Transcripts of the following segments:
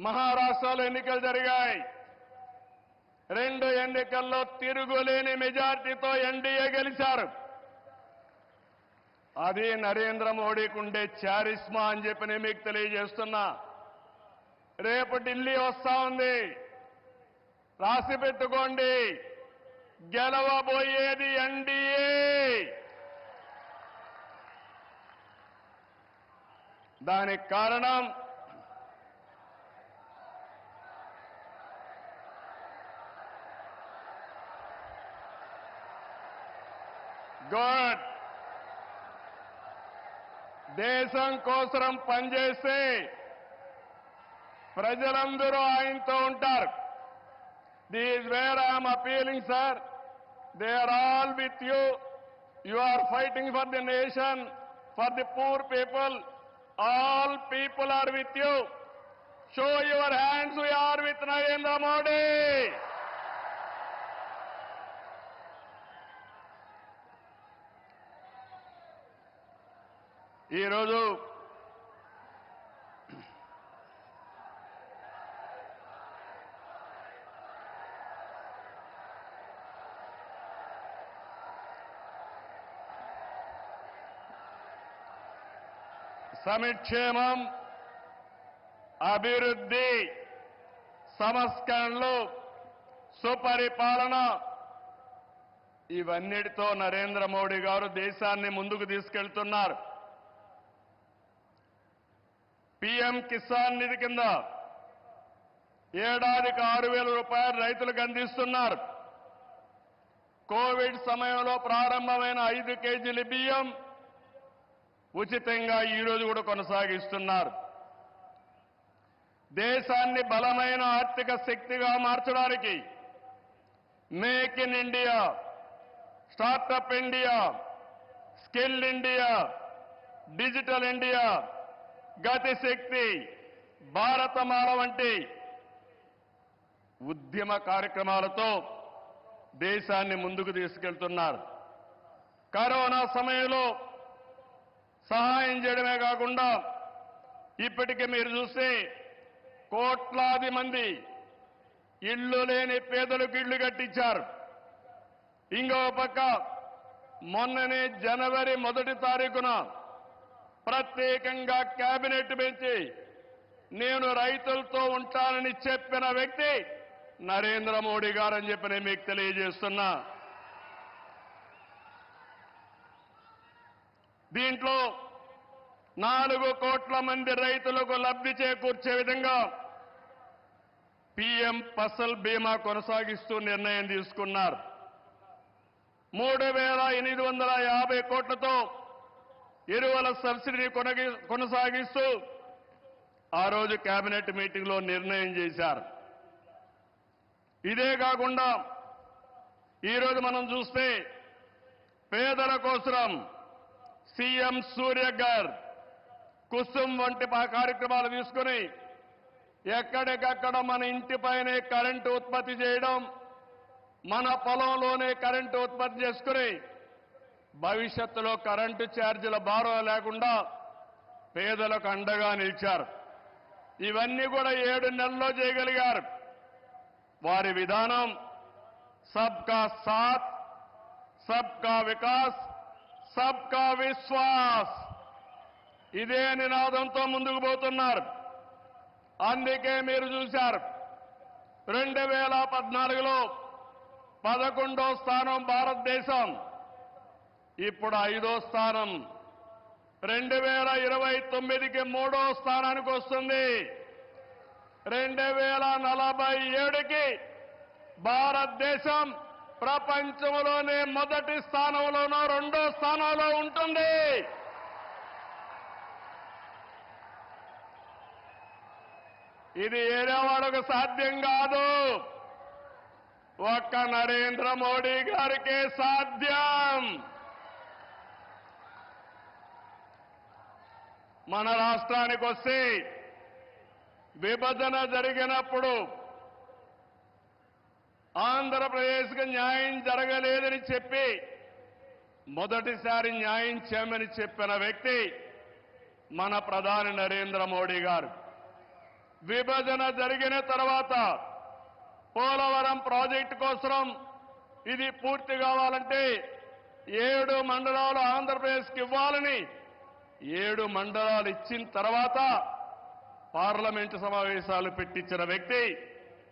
మహారాష్ట్రలో ఎన్నికలు జరిగాయి. రెండు ఎన్నికల్లో తిరుగులేని మెజార్టీతో ఎన్డీఏ గెలిచారు. అది నరేంద్ర మోడీకి ఉండే చారిస్మా అని చెప్పి నేను మీకు తెలియజేస్తున్నా. రేపు ఢిల్లీ వస్తా ఉంది. రాసి పెట్టుకోండి. గెలవబోయేది ఎన్డీఏ. దానికి కారణం గుడ్ దేశం కోసం పనిచేస్తే ప్రజలందరూ ఆయనతో ఉంటారు. These where I'm appealing sir they are all with you you are fighting for the nation for the poor people all people are with you show your hands we are with Narendra Modi ఈరోజు సమిక్షేమం అభివృద్ధి సంస్కరణలు సుపరిపాలన ఇవన్నిటితో నరేంద్ర మోడీ గారు దేశాన్ని ముందుకు తీసుకెళ్తున్నారు. PM Kisan నిధి కింద ఏడాదికి ఆరు వేల రూపాయలు రైతులకు అందిస్తున్నారు. కోవిడ్ సమయంలో ప్రారంభమైన ఐదు కేజీల బియ్యం ఉచితంగా ఈ రోజు కూడా కొనసాగిస్తున్నారు. దేశాన్ని బలమైన ఆర్థిక శక్తిగా మార్చడానికి make in India startup India skill India digital India Gatishakti Bharatmala వంటి ఉద్యమ కార్యక్రమాలతో దేశాన్ని ముందుకు తీసుకెళ్తున్నారు. కరోనా సమయంలో సహాయం చేయడమే కాకుండా ఇప్పటికే మీరు చూస్తే కోట్లాది మంది ఇళ్ళు లేని పేదలకు ఇళ్ళు కట్టించారు. ఇంకో పక్క మొన్ననే జనవరి మొదటి తారీఖున ప్రత్యేకంగా కేబినెట్ పెంచి నేను రైతులతో ఉంటానని చెప్పిన వ్యక్తి నరేంద్ర మోడీ గారని చెప్పి నేను మీకు తెలియజేస్తున్నా. దీంట్లో నాలుగు కోట్ల మంది రైతులకు లబ్ధి చేకూర్చే విధంగా పీఎం ఫసల్ బీమా కొనసాగిస్తూ నిర్ణయం తీసుకున్నారు. మూడు వేల ఎనిమిది వందల యాభై కోట్లతో ఎరువుల సబ్సిడీని కొనగి- కొనసాగిస్తూ ఆ రోజు కేబినెట్ మీటింగ్లో నిర్ణయం చేశారు. ఇదే కాకుండా ఈరోజు మనం చూస్తే పేదల కోసం సీఎం సూర్య గారు కుసుమ్ వంటి కార్యక్రమాలు తీసుకుని ఎక్కడికక్కడ మన ఇంటిపైనే కరెంటు ఉత్పత్తి చేయడం మన పొలంలోనే కరెంటు ఉత్పత్తి చేసుకుని భవిష్యత్తులో కరెంటు ఛార్జీల భారం లేకుండా పేదలకు అండగా నిలిచారు. ఇవన్నీ కూడా ఏడు నెలల్లో చేయగలిగారు. వారి విధానం సబ్కా సాత్ సబ్కా వికాస్ సబ్కా విశ్వాస్. ఇదే నినాదంతో ముందుకు పోతున్నారు. అందుకే మీరు చూశారు. రెండు వేల పద్నాలుగులో పదకొండో స్థానం భారతదేశం. ఇప్పుడు ఐదో స్థానం. రెండు వేల ఇరవై తొమ్మిదికి మూడో స్థానానికి వస్తుంది. రెండు వేల నలభై ఏడుకి భారతదేశం ప్రపంచంలోనే మొదటి స్థానంలోనో రెండో స్థానంలో ఉంటుంది. ఇది ఏరే వాళ్ళకు సాధ్యం కాదు. ఒక్క నరేంద్ర మోడీ గారికే సాధ్యం. మన రాష్ట్రానికి వస్తే విభజన జరిగినప్పుడు ఆంధ్రప్రదేశ్కి న్యాయం జరగలేదని చెప్పి మొదటిసారి న్యాయం చేయమని చెప్పిన వ్యక్తి మన ప్రధాని నరేంద్ర మోడీ గారు. విభజన జరిగిన తర్వాత పోలవరం ప్రాజెక్టు కోసం ఇది పూర్తి కావాలంటే ఏడు మండలాలు ఆంధ్రప్రదేశ్కి ఇవ్వాలని ఏడు మండలాలు ఇచ్చిన తర్వాత పార్లమెంటు సమావేశాలు పెట్టించిన వ్యక్తి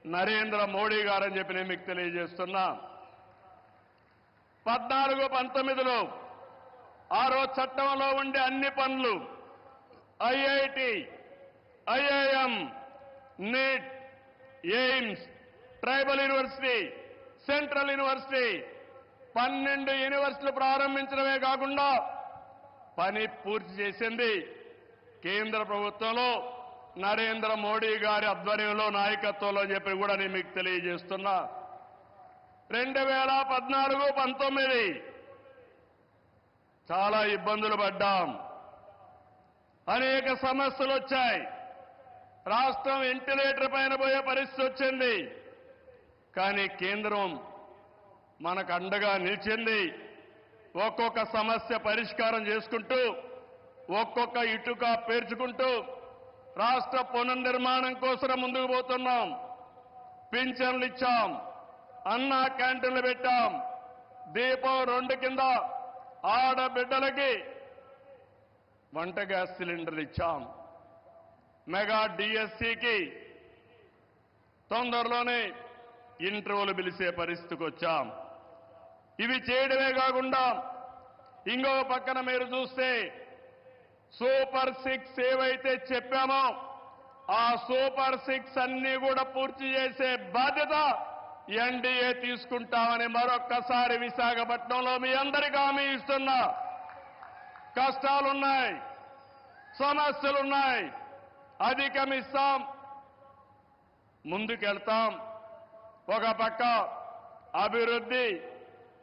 నరేంద్ర మోడీ గారని చెప్పి నేను మీకు తెలియజేస్తున్నా. పద్నాలుగు పంతొమ్మిదిలో ఆ రోజు చట్టంలో ఉండే అన్ని పనులు IIT IIM NEET AIIMS tribal university central university పన్నెండు యూనివర్సిటీలు ప్రారంభించడమే కాకుండా పని పూర్తి చేసింది. కేంద్ర ప్రభుత్వంలో నరేంద్ర మోడీ గారి ఆధ్వర్యంలో నాయకత్వంలో చెప్పి కూడా నేను మీకు తెలియజేస్తున్నా. రెండు వేల పద్నాలుగు పంతొమ్మిది చాలా ఇబ్బందులు పడ్డాం. అనేక సమస్యలు వచ్చాయి. రాష్ట్రం వెంటిలేటర్ పైన పోయే పరిస్థితి వచ్చింది. కానీ కేంద్రం మనకు అండగా నిలిచింది. ఒక్కొక్క సమస్య పరిష్కారం చేసుకుంటూ ఒక్కొక్క ఇటుక పేర్చుకుంటూ రాష్ట్ర పునర్నిర్మాణం కోసం ముందుకు పోతున్నాం. పింఛన్లు ఇచ్చాం. అన్న క్యాంటీన్లు పెట్టాం. దీపం రెండు కింద ఆడబిడ్డలకి వంట గ్యాస్ సిలిండర్లు ఇచ్చాం. మెగా డిఎస్సికి తొందరలోనే ఇంటర్వ్యూలు పిలిచే పరిస్థితికి వచ్చాం. ఇవి చేయడమే కాకుండా ఇంకో పక్కన మీరు చూస్తే సూపర్ సిక్స్ ఏవైతే చెప్పామో ఆ సూపర్ సిక్స్ అన్ని కూడా పూర్తి చేసే బాధ్యత ఎన్డీఏ తీసుకుంటామని మరొక్కసారి విశాఖపట్నంలో మీ అందరికీ హామీ ఇస్తున్నా. కష్టాలున్నాయి సమస్యలున్నాయి అధిగమిస్తాం ముందుకెళ్తాం. ఒక పక్క అభివృద్ధి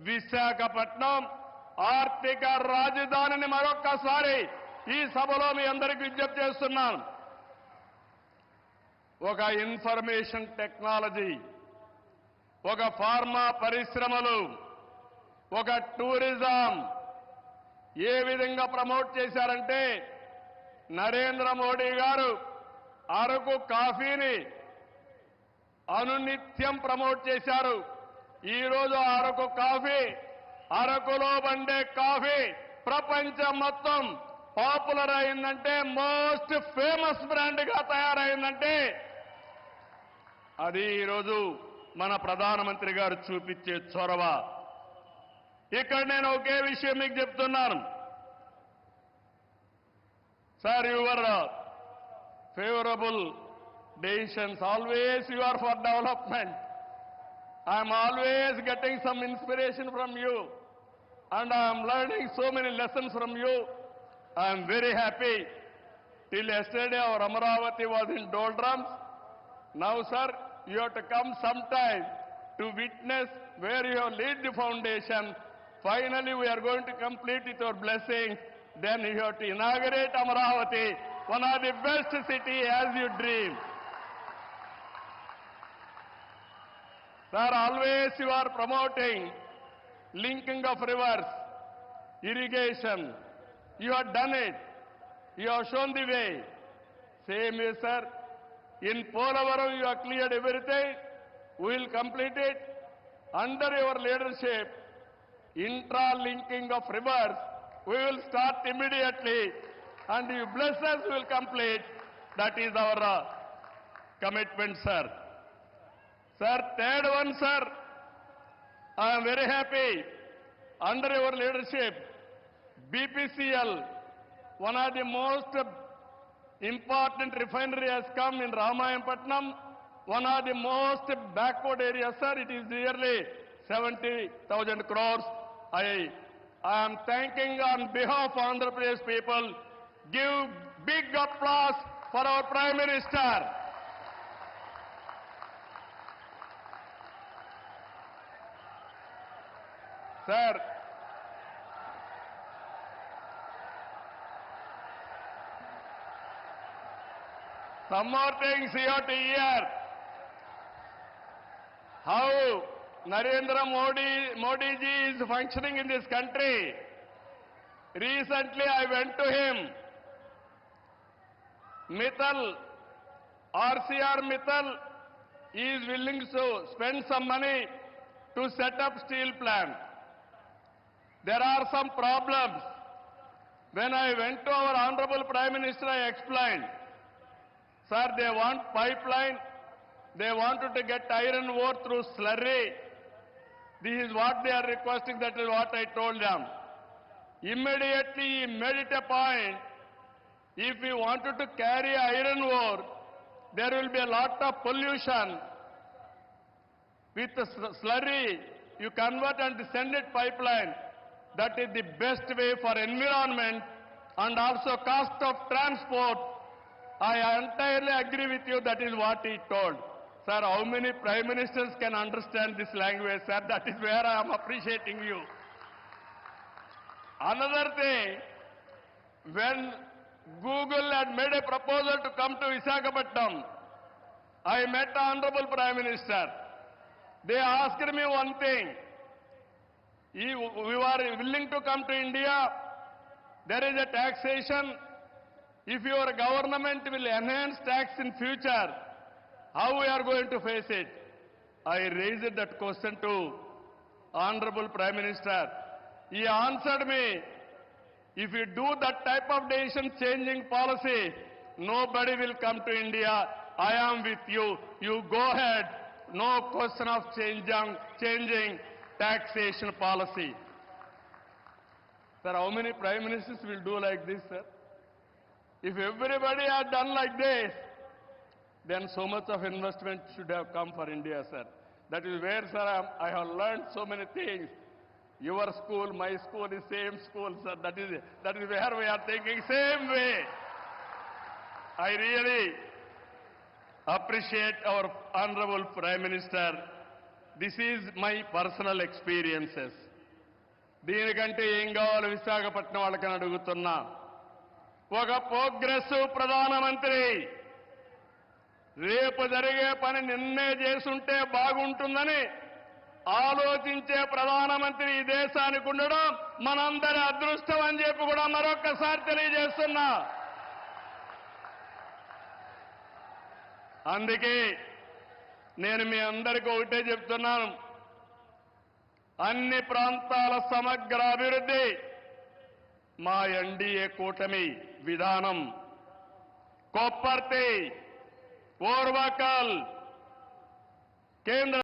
విశాఖపట్నం ఆర్థిక రాజధానిని మరొక్కసారి ఈ సభలో మీ అందరికీ విజ్ఞప్తి చేస్తున్నాను. ఒక ఇన్ఫర్మేషన్ టెక్నాలజీ ఒక ఫార్మా పరిశ్రమలు ఒక టూరిజం ఏ విధంగా ప్రమోట్ చేశారంటే నరేంద్ర మోడీ గారు అరకు కాఫీని అనునిత్యం ప్రమోట్ చేశారు. ఈరోజు అరకు కాఫీ అరకులో పండే కాఫీ ప్రపంచం మొత్తం పాపులర్ అయిందంటే మోస్ట్ ఫేమస్ బ్రాండ్గా తయారైందంటే అది ఈరోజు మన ప్రధానమంత్రి గారు చూపించే చొరవ. ఇక్కడ నేను ఒకే విషయం మీకు చెప్తున్నాను. Sir your favourable decisions always you are for development. I'm always getting some inspiration from you. And I'm learning so many lessons from you. I'm very happy. Till yesterday our Amaravati was in doldrums. Now sir, you have to come sometime to witness where you have laid the foundation. Finally we are going to complete with your blessing. Then you have to inaugurate Amaravati, one of the best city as you dream. Sir, always you are promoting linking of rivers, irrigation. You have done it. You have shown the way. Same way, sir. In Polavaram, you have cleared everything. We will complete it. Under your leadership, intra-linking of rivers, we will start immediately. And you bless us, we will complete. That is our uh, commitment, sir. Sir, third one, sir. I am very happy. Under your leadership, BPCL, one of the most important refinery has come in Ramayanpatnam, one of the most backward areas, sir. It is nearly 70,000 crores. I, I am thanking on behalf of Andhra Pradesh people. Give big applause for our Prime Minister. Sir, some more things you have to hear. How Narendra Modi, Modi ji is functioning in this country. Recently I went to him. Mittal, RCR Mittal is willing to spend some money to set up steel plant. There are some problems. When I went to our Honorable Prime Minister, I explained, Sir, they want pipeline, they wanted to get iron ore through slurry. This is what they are requesting, that is what I told them. Immediately he made it a point, if we wanted to carry iron ore, there will be a lot of pollution. With the slurry, you convert and send it pipeline. That is the best way for environment and also cost of transport. I entirely agree with you, that is what he told. Sir, how many prime ministers can understand this language, sir? That is where I am appreciating you. Another thing, when Google had made a proposal to come to Visakhapatnam, I met the Honorable Prime Minister. They asked me one thing. You are willing to come to India? There is a taxation. If your government will enhance tax in future, how we are going to face it? I raised that question to Honorable Prime Minister. He answered me, if you do that type of decision changing policy, nobody will come to India. I am with you. You go ahead. No question of changing, changing taxation policy. Sir, how many prime ministers will do like this, sir? If everybody had done like this, then so much of investment should have come for India, sir. That is where, sir, I have learned so many things. Your school, my school is same school, sir. That is, that is where we are thinking same way. I really appreciate our Honorable Prime Minister. This is my personal experiences దీనికంటే ఏం కావాలి? విశాఖపట్నం వాళ్ళకని అడుగుతున్నా. ఒక progress ప్రధానమంత్రి రేపు జరిగే పని నిన్నే చేసుంటే బాగుంటుందని ఆలోచించే ప్రధానమంత్రి ఈ దేశానికి ఉండడం మనందరి అదృష్టం అని చెప్పి కూడా మరొక్కసారి తెలియజేస్తున్నా. అందుకే నేను మీ అందరికీ ఒకటే చెప్తున్నాను. అన్ని ప్రాంతాల సమగ్ర అభివృద్ధి మా ఎన్డీఏ కూటమి విధానం. కొప్పర్తి ఓర్వకల్ కేంద్ర